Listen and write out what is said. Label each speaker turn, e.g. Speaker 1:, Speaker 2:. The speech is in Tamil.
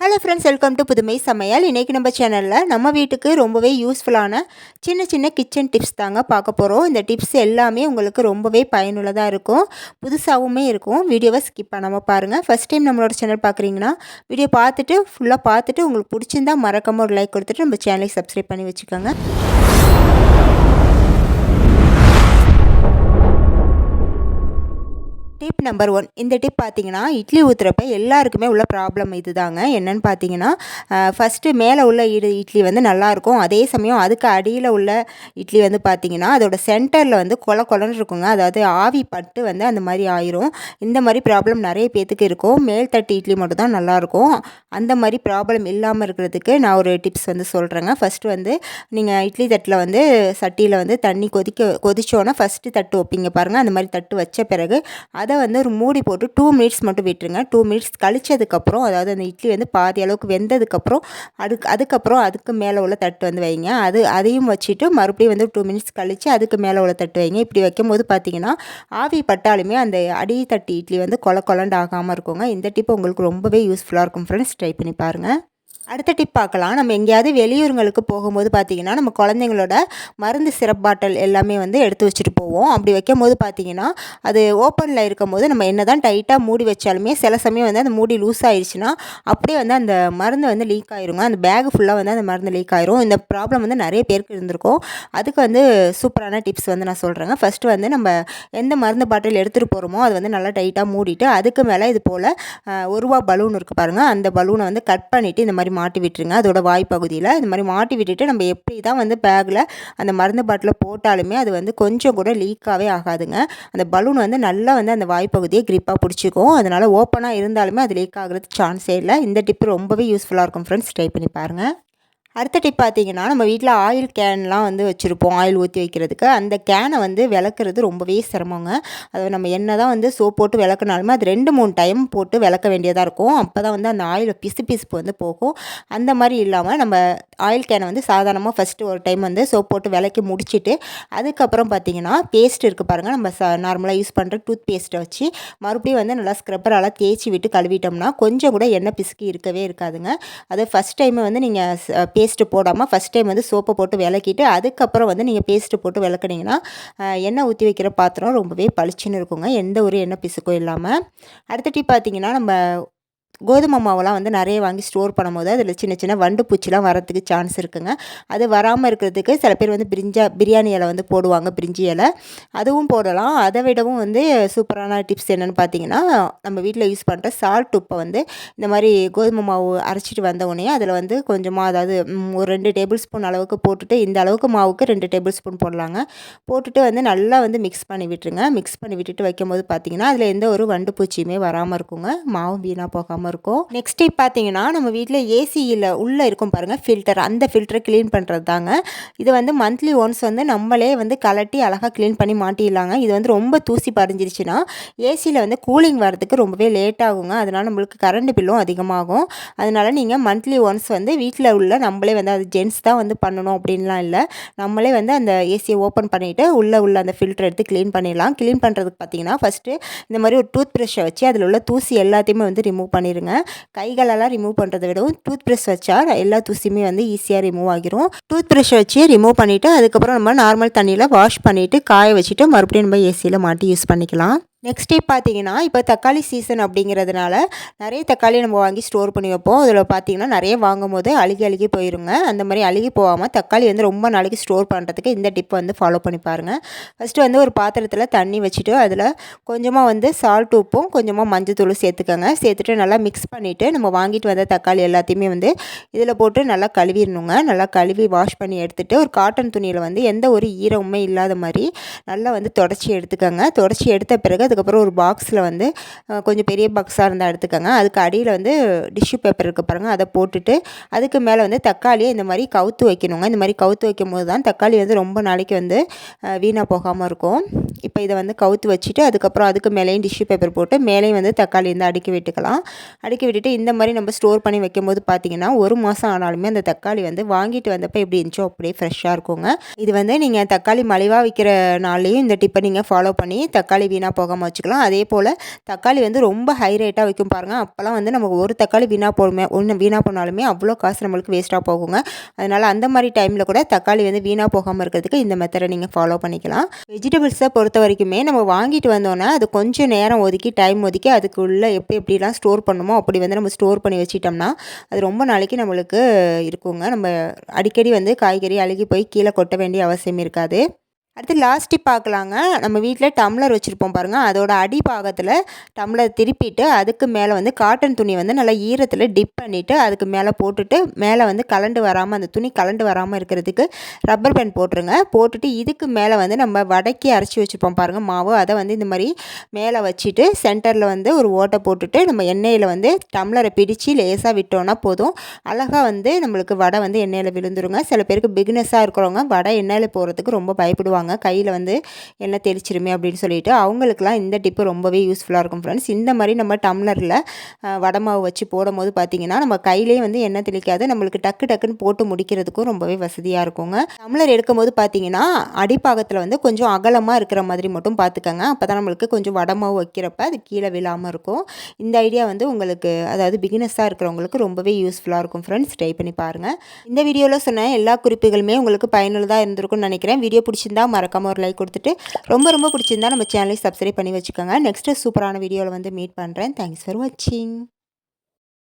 Speaker 1: ஹலோ ஃப்ரெண்ட்ஸ் வெல்கம் டு புதுமை சமையல் இன்றைக்கி நம்ம சேனலில் நம்ம வீட்டுக்கு ரொம்பவே யூஸ்ஃபுல்லான சின்ன சின்ன கிச்சன் டிப்ஸ் தாங்க பார்க்க போகிறோம் இந்த டிப்ஸ் எல்லாமே உங்களுக்கு ரொம்பவே பயனுள்ளதாக இருக்கும். புதுசாகவுமே இருக்கும். வீடியோவை ஸ்கிப் பண்ணாமல் பாருங்கள் ஃபஸ்ட் டைம் நம்மளோட சேனல் பார்க்குறீங்கன்னா வீடியோ பார்த்துட்டு ஃபுல்லாக பார்த்துட்டு உங்களுக்கு பிடிச்சிருந்தா மறக்காமல் ஒரு லைக் கொடுத்துட்டு நம்ம சேனலை சப்ஸ்கிரைப் பண்ணி வச்சுக்கோங்க. டிப் நம்பர் ஒன் இந்த டிப் பார்த்தீங்கன்னா இட்லி ஊற்றுறப்ப எல்லாருக்குமே உள்ள ப்ராப்ளம் இது தாங்க என்னென்னு பார்த்தீங்கன்னா ஃபஸ்ட்டு மேலே உள்ள இடு இட்லி வந்து நல்லாயிருக்கும் அதே சமயம் அதுக்கு அடியில் உள்ள இட்லி வந்து பார்த்திங்கன்னா அதோட சென்டரில் வந்து கொல கொலன்னு இருக்குங்க. அதாவது ஆவி பட்டு வந்து அந்த மாதிரி ஆயிரும். இந்த மாதிரி ப்ராப்ளம் நிறைய பேத்துக்கு இருக்கும். மேல் தட்டு இட்லி மட்டும் தான் நல்லாயிருக்கும் அந்த மாதிரி ப்ராப்ளம் இல்லாமல் இருக்கிறதுக்கு நான் ஒரு டிப்ஸ் வந்து சொல்கிறேங்க ஃபஸ்ட்டு வந்து நீங்கள் இட்லி தட்டில் வந்து சட்டியில் வந்து தண்ணி கொதிக்க கொதிச்சோன்னா ஃபஸ்ட்டு தட்டு வைப்பீங்க பாருங்கள் அந்த மாதிரி தட்டு வச்ச பிறகு அதை அதை வந்து ஒரு மூடி போட்டு டூ மினிட்ஸ் மட்டும் விட்டுருங்க. டூ மினிட்ஸ் கழிச்சதுக்கப்புறம் அதாவது அந்த இட்லி வந்து பாதி அளவுக்கு வெந்ததுக்கப்புறம் அதுக்கு அதுக்கப்புறம் அதுக்கு மேலே உள்ள தட்டு வந்து வைங்க. அது அதையும் வச்சுட்டு மறுபடியும் வந்து டூ மினிட்ஸ் கழித்து அதுக்கு மேலே உள்ள தட்டு வைங்க. இப்படி வைக்கும்போது பார்த்தீங்கன்னா ஆவி பட்டாலுமே அந்த அடி தட்டி இட்லி வந்து கொல கொலண்டு ஆகாமல் இருக்குங்க. இந்த டிப் உங்களுக்கு ரொம்பவே யூஸ்ஃபுல்லாக இருக்கும் ஃப்ரெண்ட்ஸ் ட்ரை பண்ணி பாருங்கள் அடுத்த டிப் பார்க்கலாம். நம்ம எங்கேயாவது வெளியூருங்களுக்கு போகும்போது பார்த்திங்கன்னா நம்ம குழந்தைங்களோட மருந்து சிரப் பாட்டில் எல்லாமே வந்து எடுத்து வச்சுட்டு போவோம். அப்படி வைக்கும் போது பார்த்திங்கன்னா அது ஓப்பனில் இருக்கும்போது நம்ம என்ன தான் டைட்டாக மூடி வச்சாலுமே சில சமயம் வந்து அந்த மூடி லூஸ் ஆயிடுச்சுன்னா அப்படியே வந்து அந்த மருந்து வந்து லீக் ஆயிருங்க. அந்த பேக் ஃபுல்லாக வந்து அந்த மருந்து லீக் ஆயிரும். இந்த ப்ராப்ளம் வந்து நிறைய பேருக்கு இருந்திருக்கும். அதுக்கு வந்து சூப்பரான டிப்ஸ் வந்து நான் சொல்கிறேங்க ஃபஸ்ட்டு வந்து நம்ம எந்த மருந்து பாட்டில் எடுத்துகிட்டு போகிறோமோ அது வந்து நல்லா டைட்டாக மூடிட்டு அதுக்கு மேலே இது போல் ஒரு ரூபா பலூன் இருக்குது பாருங்கள் அந்த பலூனை வந்து கட் பண்ணிவிட்டு இந்த மாதிரி மாட்டி விட்டுருங்க. அதோட வாய்ப்பகுதியில் இந்த மாதிரி மாட்டி விட்டுட்டு நம்ம எப்படி தான் வந்து பேக்கில் அந்த மருந்து பாட்டில் போட்டாலுமே அது வந்து கொஞ்சம் கூட லீக்காகவே ஆகாதுங்க. அந்த பலூன் வந்து நல்லா வந்து அந்த வாய்ப்பகுதியை க்ரிப்பாக பிடிச்சிக்கும். அதனால் ஓப்பனாக இருந்தாலுமே அது லீக் ஆகிறது சான்ஸே இல்லை. இந்த டிப்பு ரொம்பவே யூஸ்ஃபுல்லாக இருக்கும் ஃப்ரெண்ட்ஸ் ட்ரை பண்ணி பாருங்கள் அடுத்த டிப் பார்த்தீங்கன்னா நம்ம வீட்டில் ஆயில் கேன்லாம் வந்து வச்சுருப்போம் ஆயில் ஊற்றி வைக்கிறதுக்கு. அந்த கேனை வந்து விளக்குறது ரொம்பவே சிரமங்க. அதை நம்ம என்ன தான் வந்து சோப் போட்டு விளக்குனாலுமே அது ரெண்டு மூணு டைம் போட்டு விளக்க வேண்டியதாக இருக்கும். அப்போ தான் வந்து அந்த ஆயில் பிசு பிசுப்பு வந்து போகும். அந்த மாதிரி இல்லாமல் நம்ம ஆயில் கேனை வந்து சாதாரணமாக ஃபஸ்ட்டு ஒரு டைம் வந்து சோப் போட்டு விளக்கி முடிச்சுட்டு அதுக்கப்புறம் பார்த்திங்கன்னா பேஸ்ட் இருக்குது பாருங்கள் நம்ம ச நார்மலாக யூஸ் பண்ணுற டூத் பேஸ்ட்டை வச்சு மறுபடியும் வந்து நல்லா ஸ்க்ரப்பரால் தேய்ச்சி விட்டு கழுவிட்டோம்னா கொஞ்சம் கூட எண்ணெய் பிசுக்கு இருக்கவே இருக்காதுங்க. அது ஃபஸ்ட் டைம் வந்து நீங்கள் பேஸ்ட்டு போடாமல் ஃபஸ்ட் டைம் வந்து சோப்பை போட்டு விளக்கிட்டு அதுக்கப்புறம் வந்து நீங்கள் பேஸ்ட்டு போட்டு விளக்குனீங்கன்னா எண்ணெய் ஊற்றி வைக்கிற பாத்திரம் ரொம்பவே பளிச்சுன்னு இருக்குங்க. எந்த ஒரு எண்ணெய் பிசுக்கும் இல்லாமல் அடுத்த டிப் பார்த்தீங்கன்னா நம்ம கோதுமை மாவெல்லாம் வந்து நிறைய வாங்கி ஸ்டோர் பண்ணும்போது அதில் சின்ன சின்ன வண்டு பூச்சிலாம் வரத்துக்கு சான்ஸ் இருக்குங்க. அது வராமல் இருக்கிறதுக்கு சில பேர் வந்து பிரிஞ்சா பிரியாணி இலை வந்து போடுவாங்க பிரிஞ்சி இலை. அதுவும் போடலாம். அதை விடவும் வந்து சூப்பரான டிப்ஸ் என்னென்னு பார்த்தீங்கன்னா நம்ம வீட்டில் யூஸ் பண்ணுற சால்ட் உப்பை வந்து இந்த மாதிரி கோதுமை மாவு அரைச்சிட்டு வந்த உடனே அதில் வந்து கொஞ்சமாக அதாவது ஒரு ரெண்டு டேபிள் ஸ்பூன் அளவுக்கு போட்டுட்டு இந்த அளவுக்கு மாவுக்கு ரெண்டு டேபிள் ஸ்பூன் போடலாங்க. போட்டுட்டு வந்து நல்லா வந்து மிக்ஸ் பண்ணி விட்டுருங்க. மிக்ஸ் பண்ணி விட்டுட்டு வைக்கும்போது பார்த்தீங்கன்னா அதில் எந்த ஒரு வண்டு பூச்சியுமே வராமல் இருக்குங்க. மாவும் வீணாக போகாமல் இருக்கும். நெக்ஸ்ட் டைப் பார்த்தீங்கன்னா நம்ம வீட்டில் ஏசியில் உள்ளே இருக்கும் பாருங்கள் ஃபில்டர் அந்த ஃபில்டரை க்ளீன் பண்ணுறது தாங்க. இது வந்து மந்த்லி ஒன்ஸ் வந்து நம்மளே வந்து கலட்டி அழகாக க்ளீன் பண்ணி மாட்டிடலாங்க. இது வந்து ரொம்ப தூசி பறிஞ்சிருச்சுன்னா ஏசியில் வந்து கூலிங் வரதுக்கு ரொம்பவே லேட் ஆகுங்க. அதனால் நம்மளுக்கு கரண்ட் பில்லும் அதிகமாகும். அதனால் நீங்கள் மந்த்லி ஒன்ஸ் வந்து வீட்டில் உள்ள நம்மளே வந்து அது ஜென்ஸ் தான் வந்து பண்ணணும் அப்படின்லாம் இல்லை. நம்மளே வந்து அந்த ஏசியை ஓப்பன் பண்ணிவிட்டு உள்ளே உள்ள அந்த ஃபில்டர் எடுத்து க்ளீன் பண்ணிடலாம். க்ளீன் பண்ணுறதுக்கு பார்த்தீங்கன்னா ஃபஸ்ட்டு இந்த மாதிரி ஒரு டூத் ப்ரஷ்ஷை வச்சு அதில் உள்ள தூசி எல்லாத்தையுமே வந்து ரிமூவ் பண்ணிடுங்க கைகளெல்லாம் ரிமூவ் பண்ணுறதை விடவும் டூத் ப்ரஷ் வச்சா எல்லா தூசியுமே வந்து ஈஸியாக ரிமூவ் ஆகிரும். டூத் ப்ரஷ் வச்சு ரிமூவ் பண்ணிவிட்டு அதுக்கப்புறம் நம்ம நார்மல் தண்ணியில் வாஷ் பண்ணிவிட்டு காய வச்சுட்டு மறுபடியும் நம்ம ஏசியில் மாட்டி யூஸ் பண்ணிக்கலாம். நெக்ஸ்ட் டே பார்த்தீங்கன்னா இப்போ தக்காளி சீசன் அப்படிங்கிறதுனால நிறைய தக்காளி நம்ம வாங்கி ஸ்டோர் பண்ணி வைப்போம். அதில் பார்த்தீங்கன்னா நிறைய வாங்கும் போது அழுகி அழுகி போயிருங்க. அந்த மாதிரி அழுகி போகாமல் தக்காளி வந்து ரொம்ப நாளைக்கு ஸ்டோர் பண்ணுறதுக்கு இந்த டிப்பை வந்து ஃபாலோ பண்ணி பாருங்கள் ஃபஸ்ட்டு வந்து ஒரு பாத்திரத்தில் தண்ணி வச்சுட்டு அதில் கொஞ்சமாக வந்து சால்ட் உப்பும் கொஞ்சமாக மஞ்சள் தூள் சேர்த்துக்கோங்க. சேர்த்துட்டு நல்லா மிக்ஸ் பண்ணிவிட்டு நம்ம வாங்கிட்டு வந்த தக்காளி எல்லாத்தையுமே வந்து இதில் போட்டு நல்லா கழுவிடணுங்க. நல்லா கழுவி வாஷ் பண்ணி எடுத்துகிட்டு ஒரு காட்டன் துணியில் வந்து எந்த ஒரு ஈரமுமே இல்லாத மாதிரி நல்லா வந்து தொடச்சி எடுத்துக்கோங்க. தொடச்சி எடுத்த பிறகு அதுக்கப்புறம் ஒரு பாக்ஸில் வந்து கொஞ்சம் பெரிய பாக்ஸாக இருந்தால் எடுத்துக்கோங்க. அதுக்கு அடியில் வந்து டிஷ்யூ பேப்பர் இருக்க பாருங்கள் அதை போட்டுட்டு அதுக்கு மேலே வந்து தக்காளியை இந்த மாதிரி கவுத்து வைக்கணுங்க. இந்த மாதிரி கவுத்து வைக்கும் போது தான் தக்காளி வந்து ரொம்ப நாளைக்கு வந்து வீணாக போகாமல் இருக்கும். இப்போ இதை வந்து கவுத்து வச்சுட்டு அதுக்கப்புறம் அதுக்கு மேலேயும் டிஷ்யூ பேப்பர் போட்டு மேலேயும் வந்து தக்காளி வந்து அடுக்கி விட்டுக்கலாம். அடுக்கி விட்டுட்டு இந்த மாதிரி நம்ம ஸ்டோர் பண்ணி வைக்கும்போது பார்த்தீங்கன்னா ஒரு மாதம் ஆனாலுமே அந்த தக்காளி வந்து வாங்கிட்டு வந்தப்போ எப்படி இருந்துச்சோ அப்படியே ஃப்ரெஷ்ஷாக இருக்குங்க. இது வந்து நீங்கள் தக்காளி மலிவாக விற்கிற நாள்லேயும் இந்த டிப்பை நீங்கள் ஃபாலோ பண்ணி தக்காளி வீணாக போகாமல் நம்ம வச்சுக்கலாம். அதே போல் தக்காளி வந்து ரொம்ப ஹை ரேட்டாக வைக்கும் பாருங்கள் அப்போல்லாம் வந்து நமக்கு ஒரு தக்காளி வீணாக போடுமே ஒன்று வீணாக போனாலுமே அவ்வளோ காசு நம்மளுக்கு வேஸ்ட்டாக போகுங்க. அதனால் அந்த மாதிரி டைமில் கூட தக்காளி வந்து வீணாக போகாமல் இருக்கிறதுக்கு இந்த மெத்தடை நீங்கள் ஃபாலோ பண்ணிக்கலாம். வெஜிடபிள்ஸை பொறுத்த வரைக்குமே நம்ம வாங்கிட்டு வந்தோன்னே அது கொஞ்சம் நேரம் ஒதுக்கி டைம் ஒதுக்கி அதுக்குள்ளே எப்படி எப்படிலாம் ஸ்டோர் பண்ணுமோ அப்படி வந்து நம்ம ஸ்டோர் பண்ணி வச்சிட்டோம்னா அது ரொம்ப நாளைக்கு நம்மளுக்கு இருக்குங்க. நம்ம அடிக்கடி வந்து காய்கறி அழுகி போய் கீழே கொட்ட வேண்டிய அவசியம் இருக்காது. அடுத்து லாஸ்ட்டு பார்க்கலாங்க. நம்ம வீட்டில் டம்ளர் வச்சுருப்போம் பாருங்கள் அதோட அடி பாகத்தில் டம்ளர் திருப்பிட்டு அதுக்கு மேலே வந்து காட்டன் துணி வந்து நல்லா ஈரத்தில் டிப் பண்ணிவிட்டு அதுக்கு மேலே போட்டுட்டு மேலே வந்து கலண்டு வராமல் அந்த துணி கலண்டு வராமல் இருக்கிறதுக்கு ரப்பர் பேண்ட் போட்டுருங்க. போட்டுட்டு இதுக்கு மேலே வந்து நம்ம வடக்கி அரைச்சி வச்சுருப்போம் பாருங்கள் மாவு. அதை வந்து இந்த மாதிரி மேலே வச்சுட்டு சென்டரில் வந்து ஒரு ஓட்டை போட்டுட்டு நம்ம எண்ணெயில் வந்து டம்ளரை பிடிச்சி லேசாக விட்டோன்னா போதும். அழகாக வந்து நம்மளுக்கு வடை வந்து எண்ணெயில் விழுந்துருங்க. சில பேருக்கு பிக்னஸாக இருக்கிறவங்க வடை எண்ணெயில் போகிறதுக்கு ரொம்ப பயப்படுவாங்க. சொல்லுவாங்க. கையில் வந்து என்ன தெளிச்சிருமே அப்படின்னு சொல்லிட்டு. அவங்களுக்குலாம் இந்த டிப்பு ரொம்பவே யூஸ்ஃபுல்லாக இருக்கும் ஃப்ரெண்ட்ஸ் இந்த மாதிரி நம்ம டம்ளரில் வடமாவு வச்சு போடும் போது பார்த்திங்கன்னா நம்ம கையிலே வந்து எண்ணெய் தெளிக்காது. நம்மளுக்கு டக்கு டக்குன்னு போட்டு முடிக்கிறதுக்கும் ரொம்பவே வசதியாக இருக்குங்க. டம்ளர் எடுக்கும் போது பார்த்தீங்கன்னா அடிப்பாகத்தில் வந்து கொஞ்சம் அகலமாக இருக்கிற மாதிரி மட்டும் பார்த்துக்கோங்க அப்போ தான் நம்மளுக்கு கொஞ்சம் வடமாவு வைக்கிறப்ப அது கீழே விழாமல் இருக்கும். இந்த ஐடியா வந்து உங்களுக்கு அதாவது பிகினஸாக இருக்கிறவங்களுக்கு ரொம்பவே யூஸ்ஃபுல்லாக இருக்கும் ஃப்ரெண்ட்ஸ் ட்ரை பண்ணி பாருங்கள் இந்த வீடியோவில் சொன்ன எல்லா குறிப்புகளுமே உங்களுக்கு பயனுள்ளதாக இருந்திருக்கும்னு நினைக்கிறேன். வீடியோ பிடிச்சிருந்தா மறக்காமல் ஒரு லைக் கொடுத்துட்டு ரொம்ப ரொம்ப பிடிச்சிருந்தா நம்ம சேனலை சப்ஸ்கிரைப் பண்ணி வச்சுக்கோங்க. நெக்ஸ்ட்டு சூப்பரான வீடியோவில் வந்து மீட் பண்ணுறேன் தேங்க்ஸ் ஃபார் வாட்சிங்